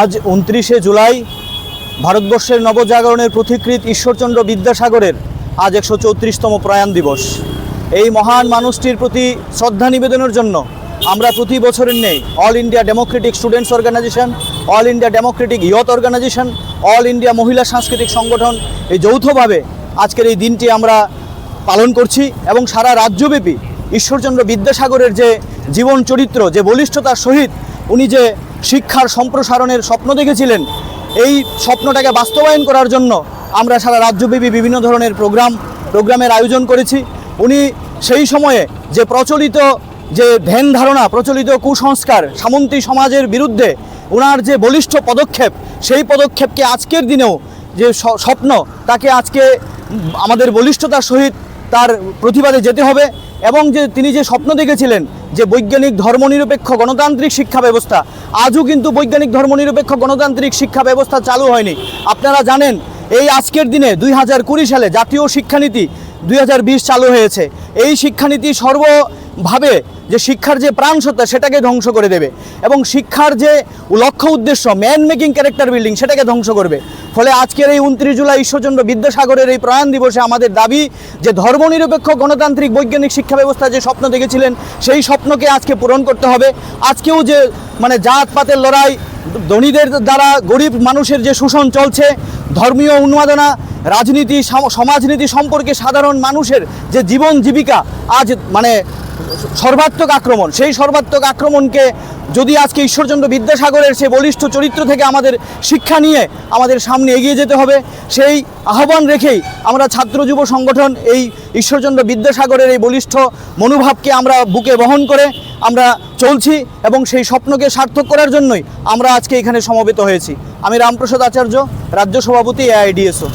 আজ উনত্রিশে জুলাই ভারতবর্ষের নবজাগরণের পথিকৃৎ ঈশ্বরচন্দ্র বিদ্যাসাগরের আজ একশো চৌত্রিশতম প্রয়াণ দিবস। এই মহান মানুষটির প্রতি শ্রদ্ধা নিবেদনের জন্য আমরা প্রতি বছরের নেই all India democratic students organisation, all India democratic youth organisation, all India Mahila Sanskritik Sangathan এই যৌথভাবে আজকের এই দিনটি আমরা পালন করছি এবং সারা রাজ্যব্যাপী ঈশ্বরচন্দ্র বিদ্যাসাগরের যে জীবন চরিত্র, যে বলিষ্ঠতার সহিত উনি যে শিক্ষার সম্প্রসারণের স্বপ্ন দেখেছিলেন। এই স্বপ্নটাকে বাস্তবায়ন করার জন্য আমরা সারা রাজ্যব্যাপী বিভিন্ন ধরনের প্রোগ্রাম, প্রোগ্রামের আয়োজন করেছি। উনি সেই সময়ে যে প্রচলিত যে ধ্যান ধারণা, প্রচলিত কুসংস্কার, সামন্তী সমাজের বিরুদ্ধে ওনার যে বলিষ্ঠ পদক্ষেপ, সেই পদক্ষেপকে আজকের দিনেও যে স্বপ্ন, তাকে আজকে আমাদের বলিষ্ঠতার সহিত তার প্রতিবাদে যেতে হবে এবং যে তিনি যে স্বপ্ন দেখেছিলেন যে বৈজ্ঞানিক ধর্মনিরপেক্ষ গণতান্ত্রিক শিক্ষা ব্যবস্থা, আজও কিন্তু বৈজ্ঞানিক ধর্মনিরপেক্ষ গণতান্ত্রিক শিক্ষা ব্যবস্থা চালু হয়নি। আপনারা জানেন, এই আজকের দিনে দুই হাজার কুড়ি সালে জাতীয় শিক্ষানীতি দুই হাজার বিশ চালু হয়েছে। এই শিক্ষানীতি সর্বভাবে যে শিক্ষার যে প্রাণ সত্তা, সেটাকে ধ্বংস করে দেবে এবং শিক্ষার যে লক্ষ্য উদ্দেশ্য ম্যান মেকিং ক্যারেক্টার বিল্ডিং সেটাকে ধ্বংস করবে। ফলে আজকের এই উনত্রিশ জুলাই ঈশ্বরচন্দ্র বিদ্যাসাগরের এই প্রয়াণ দিবসে আমাদের দাবি যে ধর্মনিরপেক্ষ গণতান্ত্রিক বৈজ্ঞানিক শিক্ষা ব্যবস্থা যে স্বপ্ন দেখেছিলেন, সেই স্বপ্নকে আজকে পূরণ করতে হবে। আজকেও যে মানে জাতপাতের লড়াই, ধনীদের দ্বারা গরিব মানুষের যে শোষণ চলছে, ধর্মীয় উন্মাদনা, রাজনীতি সমাজনীতি সম্পর্কে সাধারণ মানুষের যে জীবন জীবিকা, আজ মানে সর্বাত্মক আক্রমণ, সেই সর্বাত্মক আক্রমণকে যদি আজকে ঈশ্বরচন্দ্র বিদ্যাসাগরের সেই বলিষ্ঠ চরিত্র থেকে আমাদের শিক্ষা নিয়ে আমাদের সামনে এগিয়ে যেতে হবে, সেই আহ্বান রেখেই আমরা ছাত্র যুব সংগঠন এই ঈশ্বরচন্দ্র বিদ্যাসাগরের এই বলিষ্ঠ মনোভাবকে আমরা বুকে বহন করে আমরা চলছি এবং সেই স্বপ্নকে সার্থক করার জন্যই আমরা আজকে এখানে সমবেত হয়েছি। আমি রামপ্রসাদ আচার্য, রাজ্য সভাপতি, এআইডিএসও।